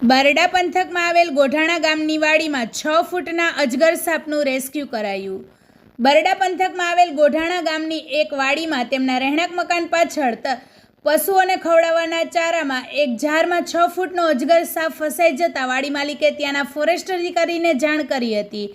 બરડા પંથકમાં આવેલ ગોઢાણા ગામની વાડીમાં છ ફૂટના અજગર સાપનું રેસ્ક્યુ કરાયું. બરડા પંથકમાં આવેલ ગોઢાણા ગામની એક વાડીમાં તેમના રહેણાંક મકાન પાછળ પશુઓને ખવડાવવાના ચારામાં એક ઝારમાં છ ફૂટનો અજગર સાપ ફસાઈ જતા વાડી માલિકે ત્યાંના ફોરેસ્ટ અધિકારીને જાણ કરી હતી.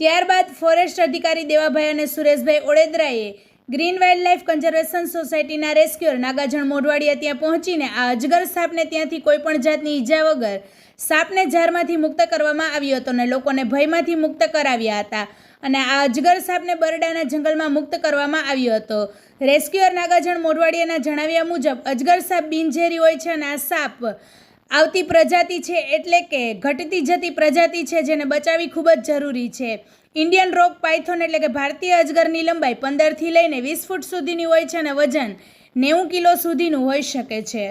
ત્યારબાદ ફોરેસ્ટ અધિકારી દેવાભાઈ અને સુરેશભાઈ ઓડેદરાએ ગ્રીન વાઇલ્ડ લાઇફ કન્ઝર્વેશન સોસાયટીના રેસ્ક્યુઅર નાગાજણ મોઢવાડિયા ત્યાં પહોંચીને આ અજગર સાપને ત્યાંથી કોઈપણ જાતની ઈજા વગર સાપને ઝારમાંથી મુક્ત કરવામાં આવ્યો હતો અને લોકોને ભયમાંથી મુક્ત કરાવ્યા હતા અને આ અજગર સાપને બરડાના જંગલમાં મુક્ત કરવામાં આવ્યો હતો. રેસ્ક્યુઅર નાગાજણ મોઢવાડિયાના જણાવ્યા મુજબ અજગર સાપ બિનઝેરી હોય છે અને આ સાપ આવતી પ્રજાતિ છે એટલે કે ઘટતી જતી પ્રજાતિ છે જેને બચાવવી ખૂબ જ જરૂરી છે. ઇન્ડિયન રોક પાયથોન એટલે કે ભારતીય અજગરની લંબાઈ પંદરથી લઈને વીસ ફૂટ સુધીની હોય છે અને વજન નેવું કિલો સુધીનું હોઈ શકે છે.